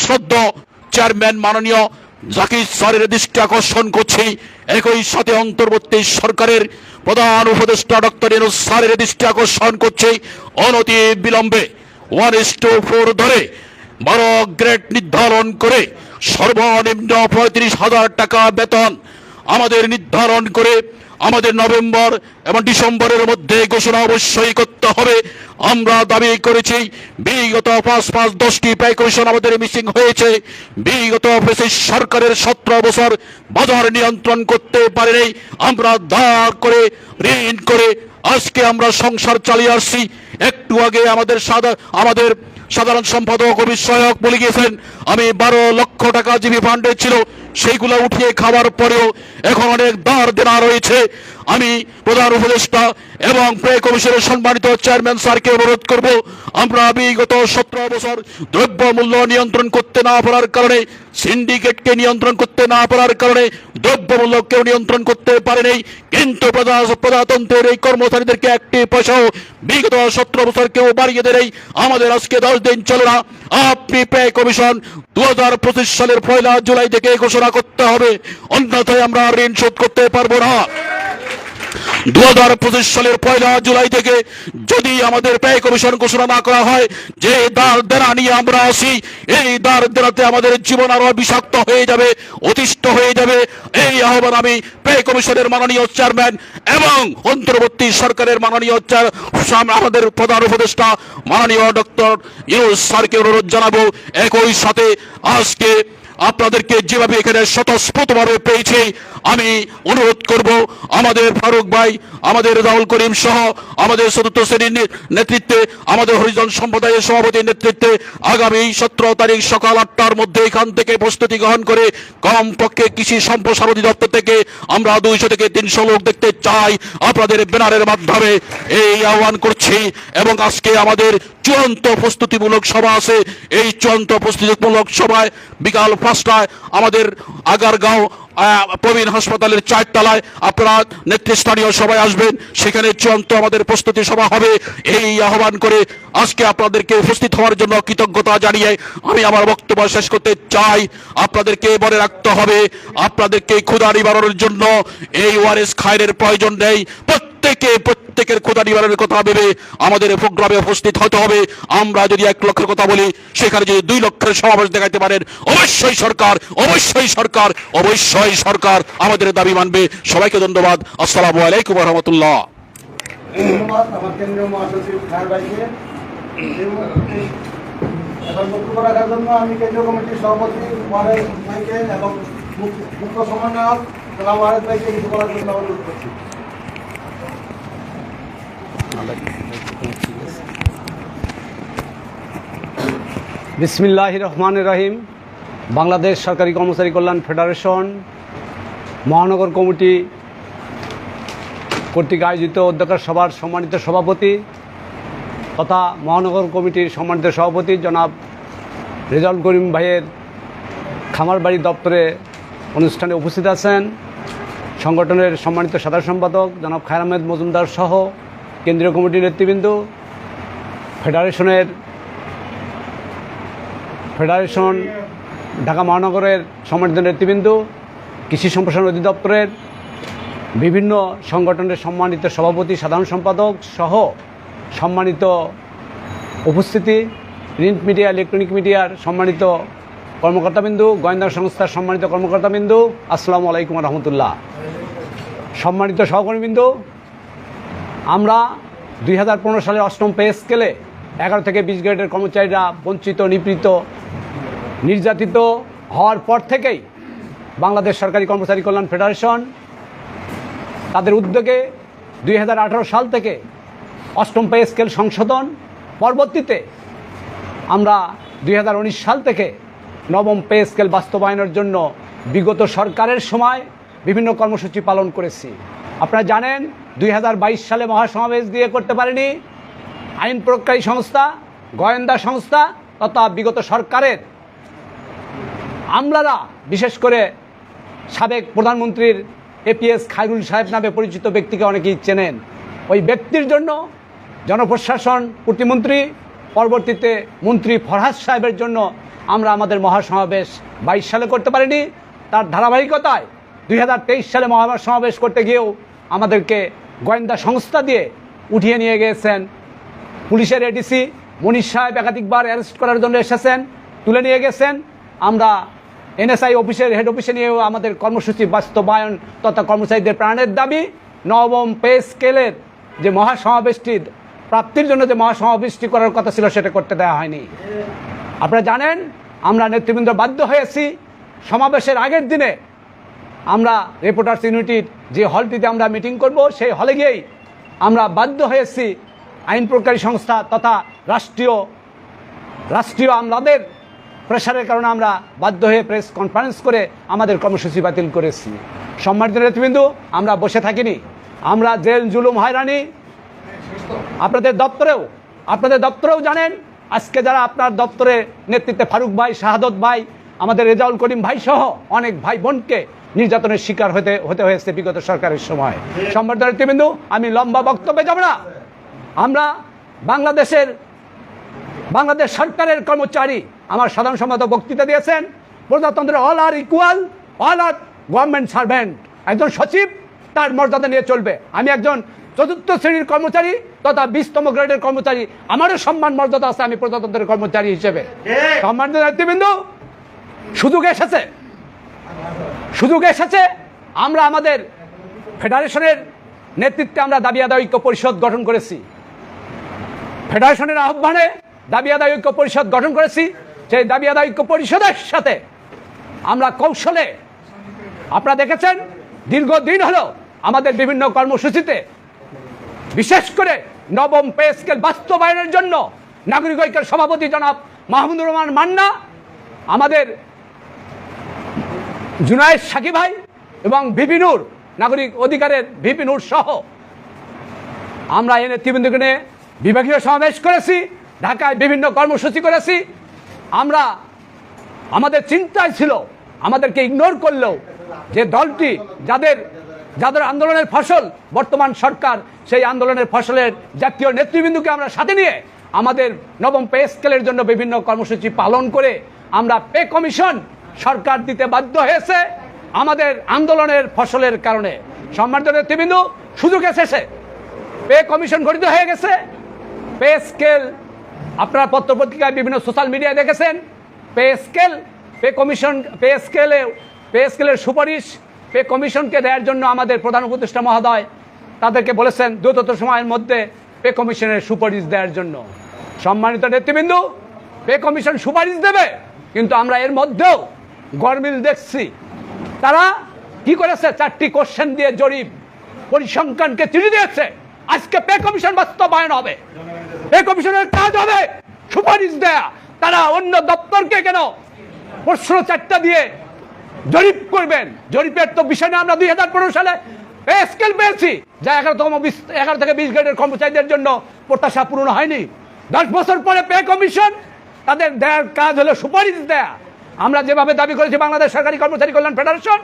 শ্রদ্ধ চেয়ারম্যান মাননীয় জাকির স্যারের দৃষ্টি আকর্ষণ করছি। একই সাথে অন্তর্বর্তী সরকারের প্রধান উপদেষ্টা ডক্টর ইনুস স্যারের দৃষ্টি আকর্ষণ করছি। অনতি বিলম্বে ওয়ান ইস টু ফোর ধরে বারো গ্রেড নির্ধারণ করে সর্বনিম্ন পঁয়ত্রিশ হাজার টাকা বেতন আমাদের নির্ধারণ করে আমাদের নভেম্বর এবং ডিসেম্বরের মধ্যে ঘোষণা অবশ্যই করতে হবে। আমরা দাবি করেছি, বিগত পাঁচ পাঁচ দশটি ব্যয় কমিশন আমাদের মিসিং হয়েছে। বিগত ব্রিটিশ সরকারের সতেরো বছর বাজার নিয়ন্ত্রণ করতে পারেনি। আমরা দাঁড় করে, ঋণ করে আজকে আমরা সংসার চালিয়ে আসছি। একটু আগে আমাদের সাদা আমাদের সাধারণ সম্পাদক ও বিষয়ক বলে গিয়েছেন, আমি বারো লক্ষ টাকা জিবি ফান্ডে ছিল। সেইগুলো উঠিয়ে খাওয়ার পরেও এখন অনেক দাঁড় দেনা রয়েছে। আমি প্রধান উপদেষ্টা এবং পে কমিশনের সম্মানিত চেয়ারম্যান স্যারকে অনুরোধ করব, আমরা বিগত সতেরো বছর দ্রব্য মূল্য নিয়ন্ত্রণ করতে না পারার কারণে, সিন্ডিকেটকে নিয়ন্ত্রণ করতে না পারার কারণে দ্রব্য মূল্য কেউ নিয়ন্ত্রণ করতে পারেনি। কিন্তু প্রজা প্রজাতন্ত্রের এই কর্মচারীদেরকে একটি পয়সাও বিগত সতেরো বছর কেউ বাড়িয়ে দেয় আমাদের আজকে দশ দিন চলে না। আপনি পে কমিশন দু হাজার পঁচিশ সালের পয়লা জুলাই থেকে ঘোষণা করতে হবে। অন্যথায় আমরা ঋণ শোধ করতে পারব না। দু হাজার পঁচিশ সালের পয়লা জুলাই থেকে যদি আমাদের ব্যয় কমিশন ঘোষণা না করা হয়, যে দার দেনা নিয়ে আমরা আসি, এই দার দেনাতে আমাদের জীবন আরও বিষাক্ত হয়ে যাবে, অতিষ্ঠ হয়ে যাবে। এই আহ্বান আমি ব্যয় কমিশনের মাননীয় চেয়ারম্যান এবং অন্তর্বর্তী সরকারের মাননীয় আমাদের প্রধান উপদেষ্টা মাননীয় ডক্টর ইউনুস স্যারকে অনুরোধ জানাব। একই সাথে আজকে আপনাদেরকে যেভাবে এখানে স্বতঃস্ফূর্তভাবে পেয়েছি, আমি অনুরোধ করব আমাদের ফারুক ভাই, আমাদের রাহুল করিম সহ আমাদের চতুর্থ শ্রেণির নেতৃত্বে, আমাদের হরিজন সম্প্রদায়ের সভাপতির নেতৃত্বে আগামী সতেরো তারিখ সকাল আটটার মধ্যে এখান থেকে প্রস্তুতি গ্রহণ করে কমপক্ষে কৃষি সম্প্রসারণ অধিদপ্তর থেকে আমরা দুইশো থেকে তিনশো লোক দেখতে চাই। আপনাদের ব্যানারের মাধ্যমে এই আহ্বান করছি এবং আজকে আমাদের চূড়ান্ত প্রস্তুতিমূলক সভা আছে। এই চূড়ান্ত প্রস্তুতিমূলক সভায় বিকাল পাঁচটায় আমাদের আগারগাঁও প্রবীণ হাসপাতালের চারতলায় আপনারা নেতৃস্থানীয় সবাই আসবেন। সেখানে চূড়ান্ত আমাদের প্রস্তুতি সভা হবে। এই আহ্বান করে আজকে আপনাদেরকে উপস্থিত হওয়ার জন্য কৃতজ্ঞতা জানিয়ে আমি আমার বক্তব্য শেষ করতে চাই। আপনাদেরকে মনে রাখতে হবে, আপনাদেরকে ক্ষুধা নিবারণের জন্য এই ওয়ারেস খায়ের প্রয়োজন নেই। প্রত্যেকে প্রত্যেকের ক্ষুধা নিবারণের কথা ভেবে আমাদের প্রোগ্রামে উপস্থিত হতে হবে। আমরা যদি এক লক্ষের কথা বলি, সেখানে যদি দুই লক্ষের সমাবেশ দেখাতে পারেন, অবশ্যই সরকার অবশ্যই সরকার অবশ্যই সরকার আমাদের দাবি মানবে। সবাইকে ধন্যবাদ। আসসালামু আলাইকুম রহমতুল্লাহ। সভাপতি এবং মুখ্য- সমন্বয়ক বিসমিল্লাহ রহমান রহিম। বাংলাদেশ সরকারি কর্মচারী কল্যাণ ফেডারেশন মহানগর কমিটি কর্তৃক আয়োজিত অধ্যক্ষ সভার সম্মানিত সভাপতি তথা মহানগর কমিটির সম্মানিত সভাপতি জনাব রেজাউল করিম ভাইয়ের খামারবাড়ি দপ্তরে অনুষ্ঠানে উপস্থিত আছেন। সংগঠনের সম্মানিত সাধারণ সম্পাদক জনাব খায়র আহমেদ মজুমদার সহ কেন্দ্রীয় কমিটির নেতৃবৃন্দ, ফেডারেশনের ফেডারেশন, ঢাকা মহানগরের সম্মানিত নেতৃবৃন্দ, কৃষি সম্প্রসারণ অধিদপ্তরের বিভিন্ন সংগঠনের সম্মানিত সভাপতি, সাধারণ সম্পাদক সহ সম্মানিত উপস্থিতি প্রিন্ট মিডিয়া, ইলেকট্রনিক মিডিয়ার সম্মানিত কর্মকর্তাবিন্দু, গোয়েন্দা সংস্থার সম্মানিত কর্মকর্তাবিন্দু, আসসালামু আলাইকুম রহমতুল্লাহ। সম্মানিত সহকর্মীবৃন্দ আমরা দুই সালের অষ্টম পে স্কেলে এগারো থেকে বিশ গ্রেডের কর্মচারীরা বঞ্চিত, নিপীড়িত, নির্যাতিত হওয়ার পর থেকেই বাংলাদেশ সরকারি কর্মচারী কল্যাণ ফেডারেশন তাদের উদ্যোগে দুই হাজার আঠেরো সাল থেকে অষ্টম পে স্কেল সংশোধন পরবর্তীতে আমরা দুই হাজার উনিশ সাল থেকে নবম পে স্কেল বাস্তবায়নের জন্য বিগত সরকারের সময় বিভিন্ন কর্মসূচি পালন করেছি। আপনারা জানেন দুই হাজার বাইশ সালে মহাসমাবেশ দিয়ে করতে পারেনি। আইন প্রয়োগকারী সংস্থা, গোয়েন্দা সংস্থা তথা বিগত সরকারের আমলারা, বিশেষ করে সাবেক প্রধানমন্ত্রীর এপিএস খায়রুল সাহেব নামে পরিচিত ব্যক্তিকে অনেকেই চেনেন। ওই ব্যক্তির জন্য জনপ্রশাসন প্রতিমন্ত্রী পরবর্তীতে মন্ত্রী ফরহাদ সাহেবের জন্য আমরা আমাদের মহাসমাবেশ বাইশ সালে করতে পারিনি। তার ধারাবাহিকতায় দুই হাজার তেইশ সালে মহাসমাবেশ করতে গিয়েও আমাদেরকে গোয়েন্দা সংস্থা দিয়ে উঠিয়ে নিয়ে গিয়েছেন। পুলিশের এডিসি মনীষ সাহেব একাধিকবার অ্যারেস্ট করার জন্য এসেছেন, তুলে নিয়ে গেছেন। আমরা এনএসআই অফিসের হেড অফিসে নিয়েও আমাদের কর্মসূচি বাস্তবায়ন তথা কর্মচারীদের প্রাণের দাবি, নবম পে স্কেলের যে মহাসমাবেশটি প্রাপ্তির জন্য যে মহাসমাবেশটি করার কথা ছিল সেটা করতে দেওয়া হয়নি। আপনারা জানেন, আমরা নেতৃবৃন্দ বাধ্য হয়েছি সমাবেশের আগের দিনে আমরা রিপোর্টার্স ইউনিটির যে হলটিতে আমরা মিটিং করব, সেই হলে গিয়েই আমরা বাধ্য হয়েছি আইন প্রকারী সংস্থা তথা রাষ্ট্রীয় রাষ্ট্রীয় আমলাদের প্রেশারের কারণে আমরা বাধ্য হয়ে প্রেস কনফারেন্স করে আমাদের কর্মসূচি বাতিল করেছি সম্মানিত নেতৃবৃন্দ, আমরা বসে থাকিনি। আমরা জেল জুলুম হয়রানি। আপনাদের দপ্তরেও আপনাদের দপ্তরেও জানেন, আজকে যারা আপনার দপ্তরে নেতৃত্বে ফারুক ভাই, শাহাদত ভাই, আমাদের রেজাউল করিম ভাই সহ অনেক ভাই বোনকে নির্যাতনের শিকার হতে হতে হয়েছে বিগত সরকারের সময়। সম্মানিত নেতৃবৃন্দ আমি লম্বা বক্তব্যে যাব না। আমরা বাংলাদেশের বাংলাদেশ সরকারের কর্মচারী আমার সাধারণ সম্পাদক বক্তৃতা দিয়েছেন। প্রজাতন্ত্রের all are equal all are government servant একজন সচিব তার মর্যাদা নিয়ে চলবে। আমি একজন চতুর্থ শ্রেণির কর্মচারী তথা বিশতম গ্রেডের কর্মচারী। আমারও সম্মান মর্যাদা আছে আমি প্রজাতন্ত্রের কর্মচারী হিসেবে। সম্মানিত নেতৃবৃন্দ সুযোগ এসেছে। সুযোগ এসেছে। আমরা আমাদের ফেডারেশনের নেতৃত্বে আমরা দাবি আদায় ঐক্য পরিষদ গঠন করেছি। ফেডারেশনের আহ্বানে দাবি আদায় ঐক্য পরিষদ গঠন করেছি। সেই দাবি আদায় ঐক্য পরিষদের সাথে আমরা কৌশলে, আপনারা দেখেছেন, দীর্ঘদিন হলো আমাদের বিভিন্ন কর্মসূচিতে, বিশেষ করে নবম পে স্কেল বাস্তবায়নের জন্য নাগরিক ঐক্যের সভাপতি জনাব মাহমুদুর রহমান মান্না, আমাদের জুনায়েদ সাকি ভাই এবং ভিপিনুর নাগরিক অধিকারের ভিপিনুর সহ। আমরা এ নেতৃবৃন্দকে নিয়ে বিভাগীয় সমাবেশ করেছি, ঢাকায় বিভিন্ন কর্মসূচি করেছি। আমরা আমাদের চিন্তায় ছিল, আমাদেরকে ইগনোর করলেও যে দলটি যাদের যাদের আন্দোলনের ফসল, বর্তমান সরকার সেই আন্দোলনের ফসলের জাতীয় নেতৃবৃন্দকে আমরা সাথে নিয়ে আমাদের নবম পে স্কেলের জন্য বিভিন্ন কর্মসূচি পালন করে আমরা পে কমিশন সরকার দিতে বাধ্য হয়েছে আমাদের আন্দোলনের ফসলের কারণে। সম্মানিত নেতৃবৃন্দ সুযোগ এসেছে পে কমিশন গঠিত হয়ে গেছে। পে স্কেল, আপনারা পত্রপত্রিকায় বিভিন্ন সোশ্যাল মিডিয়ায় দেখেছেন। Pay scale, pay commission, pay স্কেলে, পে স্কেলের সুপারিশ পে কমিশনকে দেওয়ার জন্য আমাদের প্রধান উপদেষ্টা মহোদয় তাদেরকে বলেছেন দ্রুততর সময়ের মধ্যে পে কমিশনের সুপারিশ দেওয়ার জন্য। সম্মানিত নেতৃবৃন্দ, পে কমিশন সুপারিশ দেবে, কিন্তু আমরা এর মধ্যেও গরমিল দেখছি। তারা কি করেছে? চারটি কোশ্চেন দিয়ে জরিপ। পরিসংখ্যানকে চিঠি দিয়েছে। আজকে পে কমিশন বাস্তবায়ন হবে। পে কমিশনের কাজ হবে। সুপারিশ দেয়া। তারা অন্য দপ্তরকে কেন প্রশ্ন চারটা দিয়ে জরিপ করবেন? জরিপের তো বিষয় না, আমরা দুই হাজার পনেরো সালে পে স্কেল পেয়েছি। যা এগারোতম বিশ, এগারো থেকে বিশ গ্রেডের কর্মচারীদের জন্য প্রত্যাশা পূরণ হয়নি। দশ বছর পরে পে কমিশন তাদের দেয়ার কাজ হলো সুপারিশ দেয়া। আমরা যেভাবে দাবি করেছি বাংলাদেশ সরকারি কর্মচারী কল্যাণ ফেডারেশন,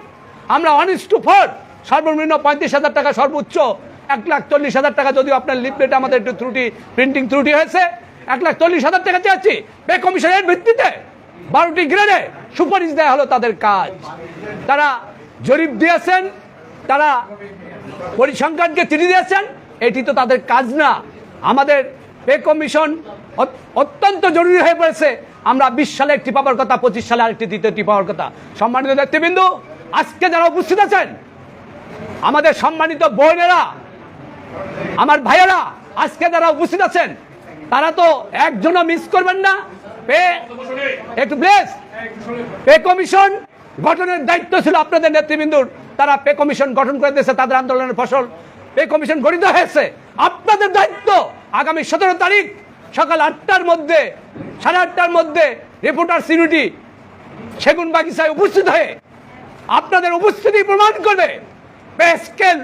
আমরা ইস টু ফোর সর্বনিম্ন পঁয়ত্রিশ হাজার টাকা, সর্বোচ্চ এক লাখ চল্লিশ হাজার টাকা, যদিও আপনার লিপলেটে আমাদের একটু ত্রুটি প্রিন্টিং ত্রুটি হয়েছে, এক লাখ চল্লিশ হাজার টাকা চেয়েছি। পে কমিশনের ভিত্তিতে বারোটি গ্রেডে সুপারিশ দেওয়া হলো তাদের কাজ। তারা জরিপ দিয়েছেন, তারা পরিসংখ্যানকে চিঠি দিয়েছেন, এটি তো তাদের কাজ না। আমাদের পে কমিশন অত- অত্যন্ত জরুরি হয়ে পড়েছে। আমরা বিশ সালে একটি পাওয়ার কথা, পঁচিশ সালে আরেকটি দ্বিতীয়টি পাওয়ার কথা। সম্মানিত নেতৃবৃন্দ আজকে যারা উপস্থিত আছেন, আমাদের সম্মানিত বোনেরা, আমার ভাইয়েরা, আজকে যারা উপস্থিত আছেন, তারা তো একজনও মিস করবেন না। পে একটু প্লিজ পে কমিশন গঠনের দায়িত্ব ছিল আপনাদের নেতৃবৃন্দুর। তারা পে কমিশন গঠন করে দিয়েছে, তাদের আন্দোলনের ফসল। পে কমিশন গঠিত হয়েছে। আপনাদের দায়িত্ব আগামী সতেরো তারিখ সকাল আটটার মধ্যে, সাড়ে আটটার মধ্যে রিপোর্টার ইউনিটি সেগুন বাগিচায় উপস্থিত হয়ে আপনাদের উপস্থিতি প্রমাণ করবে। Pay scale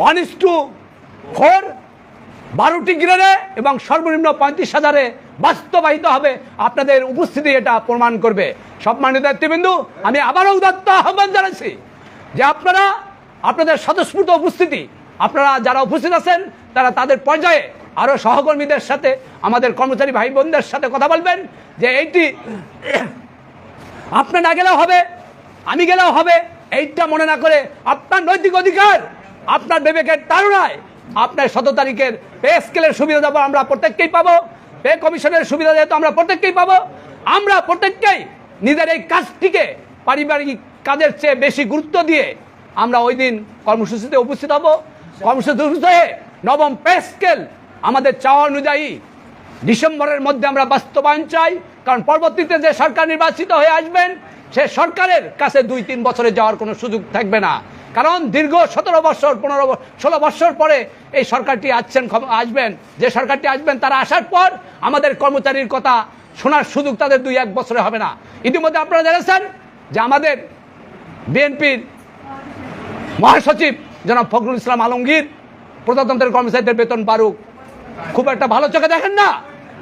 one is two four, বারোটি গ্রেডে এবং সর্বনিম্ন পঁয়ত্রিশ হাজারে বাস্তবায়িত হবে আপনাদের উপস্থিতি, এটা প্রমাণ করবে। সম্মানিত নেতৃবৃন্দু, আমি আবারও উদাত্ত আহ্বান জানাচ্ছি যে আপনারা, আপনাদের স্বতঃস্ফূর্ত উপস্থিতি, আপনারা যারা উপস্থিত আছেন, তারা তাদের পর্যায়ে আরও সহকর্মীদের সাথে, আমাদের কর্মচারী ভাই বোনদের সাথে কথা বলবেন যে এইটি আপনার না গেলেও হবে, আমি গেলেও হবে, এইটা মনে না করে আপনার নৈতিক অধিকার, আপনার বিবেকের তারুণায় আপনার শত তারিখের পে স্কেলের সুবিধা দেবো আমরা প্রত্যেককেই পাবো, পে কমিশনের সুবিধা যেহেতু আমরা প্রত্যেককেই পাবো, আমরা প্রত্যেককেই নিজের এই কাজটিকে পারিবারিক কাজের চেয়ে বেশি গুরুত্ব দিয়ে আমরা ওই দিন কর্মসূচিতে উপস্থিত হব। কর্মসূচিতে নবম পে স্কেল আমাদের চাওয়া অনুযায়ী ডিসেম্বরের মধ্যে আমরা বাস্তবায়ন চাই, কারণ পরবর্তীতে যে সরকার নির্বাচিত হয়ে আসবেন, সে সরকারের কাছে দুই তিন বছরে যাওয়ার কোনো সুযোগ থাকবে না। কারণ দীর্ঘ সতেরো বছর, পনেরো ষোলো বছর পরে এই সরকারটি আসছেন আসবেন। যে সরকারটি আসবেন, তারা আসার পর আমাদের কর্মচারীর কথা শোনার সুযোগ তাদের দুই এক বছরে হবে না। ইতিমধ্যে আপনারা জেনেছেন যে আমাদের বিএনপির মহাসচিব জনাব ফখরুল ইসলাম আলমগীর, প্রজাতন্ত্রের কর্মচারীদের বেতন বাড়ুক খুব একটা ভালো চোখে দেখেন না।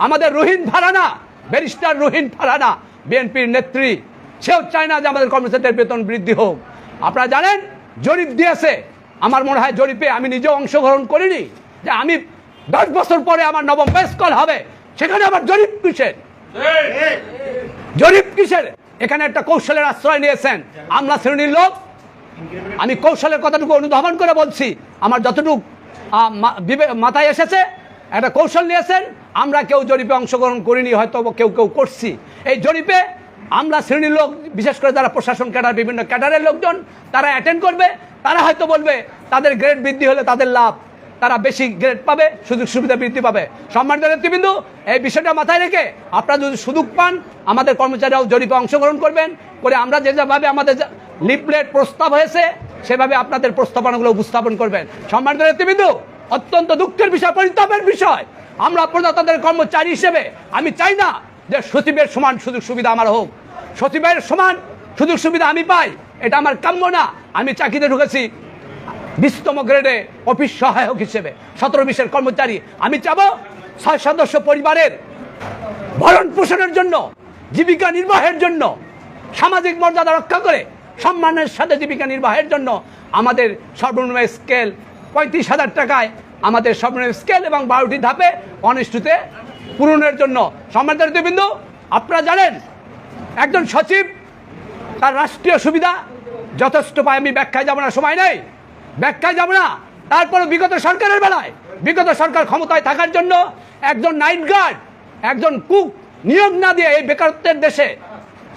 আমাদের রোহিন ফারানা, ব্যারিস্টার রোহিন ফারানা, বিএনপির নেত্রী। সেও চায় না যে আমাদের কর্মচারীদের বেতন বৃদ্ধি হোক। আপনারা জানেন, জরিপ দিয়েছে। আমার মনে হয় জরিপে আমি নিজেও অংশগ্রহণ করিনি যে আমি দশ বছর পরে আমার নবম বেস কল হবে। সেখানে আমার জরিপ কিসের? জরিপ কিসের? এখানে একটা কৌশলের আশ্রয় নিয়েছেন আমলা শ্রেণির লোক। আমি কৌশলের কথাটুকু অনুধাবন করে বলছি, আমার যতটুকু মাথায় এসেছে একটা কৌশল নিয়েছেন, আমরা কেউ জরিপে অংশগ্রহণ করিনি, হয়তো কেউ কেউ করছি। এই জরিপে আমরা শ্রেণির লোক, বিশেষ করে যারা প্রশাসন ক্যাডার, বিভিন্ন ক্যাডারের লোকজন, তারা অ্যাটেন্ড করবে, তারা হয়তো বলবে, তাদের গ্রেড বৃদ্ধি হলে তাদের লাভ। তারা বেশি গ্রেড পাবে, সুযোগ সুবিধা বৃদ্ধি পাবে। সম্মানিত নেতৃবৃন্দু, এই বিষয়টা মাথায় রেখে আপনারা যদি সুযোগ পান, আমাদের কর্মচারীরাও জরিপে অংশগ্রহণ করবেন, করে আমরা যে যেভাবে আমাদের লিপলেট প্রস্তাব হয়েছে, সেভাবে আপনাদের প্রস্তাবনাগুলো উপস্থাপন করবেন। সম্মানিত নেতৃবৃন্দু অত্যন্ত দুঃখের বিষয়, পরিতাপের বিষয়। আমরা প্রজাতন্ত্রের কর্মচারী হিসেবে, আমি চাই না যে সচিবের সমান সুযোগ সুবিধা আমার হোক। সচিবের সমান সুযোগ সুবিধা আমি পাই, এটা আমার কাম্য না। আমি চাকরিতে ঢুকেছি বিশতম গ্রেডে অফিস সহায়ক হিসেবে, সতেরো বিশের কর্মচারী। আমি চাবো ছয় সদস্য পরিবারের ভরণ পোষণের জন্য, জীবিকা নির্বাহের জন্য, সামাজিক মর্যাদা রক্ষা করে, সম্মানের সাথে জীবিকা নির্বাহের জন্য আমাদের সর্বনিম্ন স্কেল পঁয়ত্রিশ হাজার টাকায় আমাদের সর্বনিম্ন স্কেল এবং বারোটি ধাপে অনিষ্টতে পূরণের জন্য সম্মানিত নেতৃবৃন্দ, আপনারা জানেন, একজন সচিব, তার রাষ্ট্রীয় সুবিধা, যথেষ্ট পায় আমি ব্যাখ্যায় যাব না, সময় নেই। ব্যাখ্যায় যাব না। তারপরে বিগত সরকারের বেলায়, বিগত সরকার ক্ষমতায় থাকার জন্য একজন নাইট গার্ড, একজন কুক নিয়োগ না দিয়ে এই বেকারত্বের দেশে,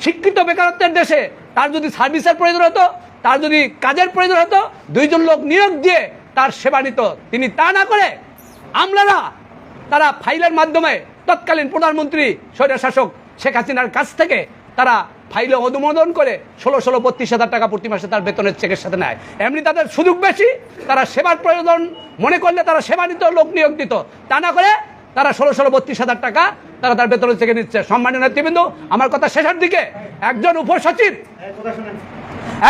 শিক্ষিত বেকারত্বের দেশে তার যদি সার্ভিসের প্রয়োজন হতো, তার যদি কাজের প্রয়োজন হতো, দুইজন লোক নিয়োগ দিয়ে তার সেবা নিত তিনি তা না করে আমলারা তারা ফাইলের মাধ্যমে তৎকালীন প্রধানমন্ত্রী স্বৈরশাসক শেখ হাসিনার কাছ থেকে তারা ফাইলে অনুমোদন করে ষোলো ষোলো বত্রিশ হাজার টাকা প্রতি মাসে তার বেতনের চেকের সাথে নেয়। এমনি তাদের সুযোগ বেশি তারা সেবার প্রয়োজন মনে করলে তারা সেবা নিত লোক নিয়োগ দিত। তা না করে তারা ষোলো ষোলো বত্রিশ হাজার টাকা তারা তার বেতনের চেকে নিচ্ছে। সম্মানীয় নেতৃবৃন্দ আমার কথা শেষের দিকে একজন উপসচিব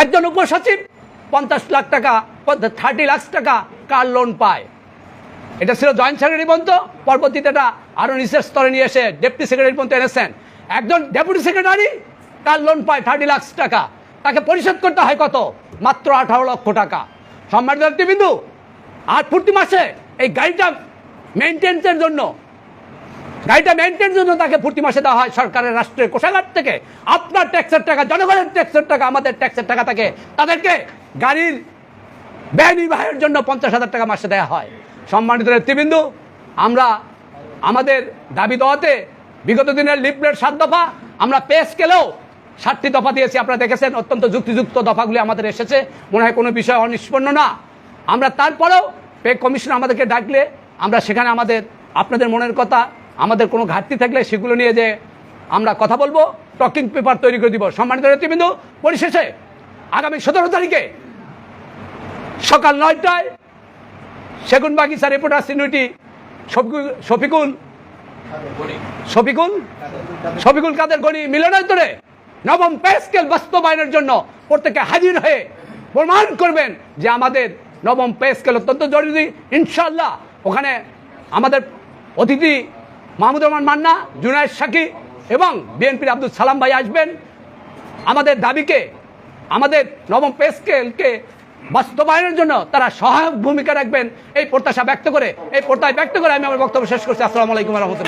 একজন উপসচিব পঞ্চাশ লাখ টাকা থার্টি লাখ টাকা কার লোন পায়? এটা ছিল জয়েন্ট সেক্রেটারি পর্যন্ত, পরবর্তীতে এটা আরও নিচের স্তরে নিয়ে এসে ডেপুটি সেক্রেটারি পর্যন্ত এনেছেন। একজন ডেপুটি সেক্রেটারি কার লোন পায় থার্টি লাখ টাকা। তাকে পরিশোধ করতে হয় কত? মাত্র আঠারো লক্ষ টাকা। সম্মানিত ব্যক্তিবিন্দু, আর প্রতি মাসে এই গাড়িটা মেনটেন্সের জন্য, গাড়িটা মেনটেনের জন্য তাকে প্রতি মাসে দেওয়া হয় সরকারের রাষ্ট্রের কোষাগার থেকে। আপনার ট্যাক্সের টাকা, জনগণের ট্যাক্সের টাকা, আমাদের ট্যাক্সের টাকা থাকে তাদেরকে গাড়ির ব্যয় নির্বাহের জন্য পঞ্চাশ হাজার টাকা মাসে দেওয়া হয়। সম্মানিত নেতৃবৃন্দু, আমরা আমাদের দাবি দেওয়াতে বিগত দিনের লিফলেট সাত দফা, আমরা পেশ গেলেও ষাটটি দফা দিয়েছি। আপনারা দেখেছেন, অত্যন্ত যুক্তিযুক্ত দফাগুলি আমাদের এসেছে। মনে হয় কোনো বিষয় অনিষ্পন্ন না। আমরা তারপরেও পে কমিশন আমাদেরকে ডাকলে আমরা সেখানে আমাদের, আপনাদের মনের কথা, আমাদের কোনো ঘাটতি থাকলে সেগুলো নিয়ে যে আমরা কথা বলব, টকিং পেপার তৈরি করে দিব। সম্মানিত নেতৃবৃন্দু, পরিশেষে আগামী সতেরো তারিখে সকাল নয়টায় সেগুন বাগিচা রিপোর্টার সিনিউটি শফিকুল শফিকুল? শফিকুল? কাদের গণি মিলনায়তনে নবম পে স্কেল বাস্তবায়নের জন্য প্রত্যেকে হাজির হয়ে প্রমাণ করবেন যে আমাদের নবম পে স্কেল অত্যন্ত জরুরি। ইনশাল্লাহ ওখানে আমাদের অতিথি মাহমুদ রহমান মান্না, জুনায়দ সাকি এবং বিএনপির আব্দুল সালাম ভাই আসবেন। আমাদের দাবিকে, আমাদের নবম পে স্কেলকে বাস্তবায়নের জন্য তারা সহায়ক ভূমিকা রাখবেন। এই প্রত্যাশা ব্যক্ত করে, এই প্রত্যয় ব্যক্ত করে আমি আমার বক্তব্য শেষ করছি। আসসালামু আলাইকুম রহমতুল্লাহ।